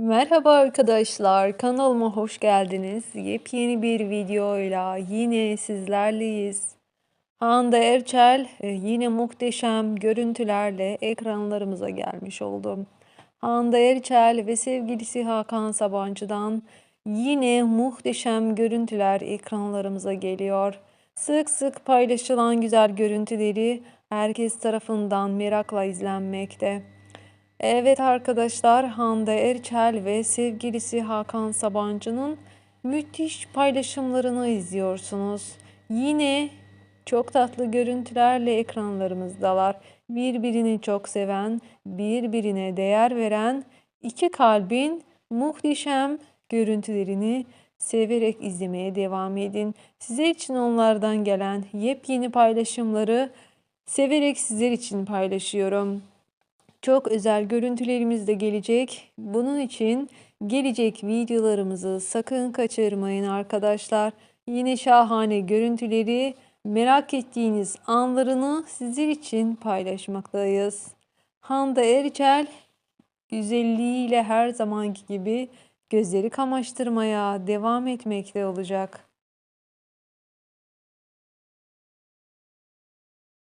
Merhaba arkadaşlar, kanalıma hoş geldiniz. Yepyeni bir videoyla yine sizlerleyiz. Hande Erçel e, yine muhteşem görüntülerle ekranlarımıza gelmiş oldu. Hande Erçel ve sevgilisi Hakan Sabancı'dan yine muhteşem görüntüler ekranlarımıza geliyor. Sık sık paylaşılan güzel görüntüleri herkes tarafından merakla izlenmekte. Evet arkadaşlar Hande Erçel ve sevgilisi Hakan Sabancı'nın müthiş paylaşımlarını izliyorsunuz. Yine çok tatlı görüntülerle ekranlarımızdalar. Birbirini çok seven, birbirine değer veren iki kalbin muhteşem görüntülerini severek izlemeye devam edin. Sizler için onlardan gelen yepyeni paylaşımları severek sizler için paylaşıyorum. Çok özel görüntülerimiz de gelecek. Bunun için gelecek videolarımızı sakın kaçırmayın arkadaşlar. Yine şahane görüntüleri, merak ettiğiniz anlarını sizler için paylaşmaktayız. Hande Erçel güzelliğiyle her zamanki gibi gözleri kamaştırmaya devam etmekte olacak.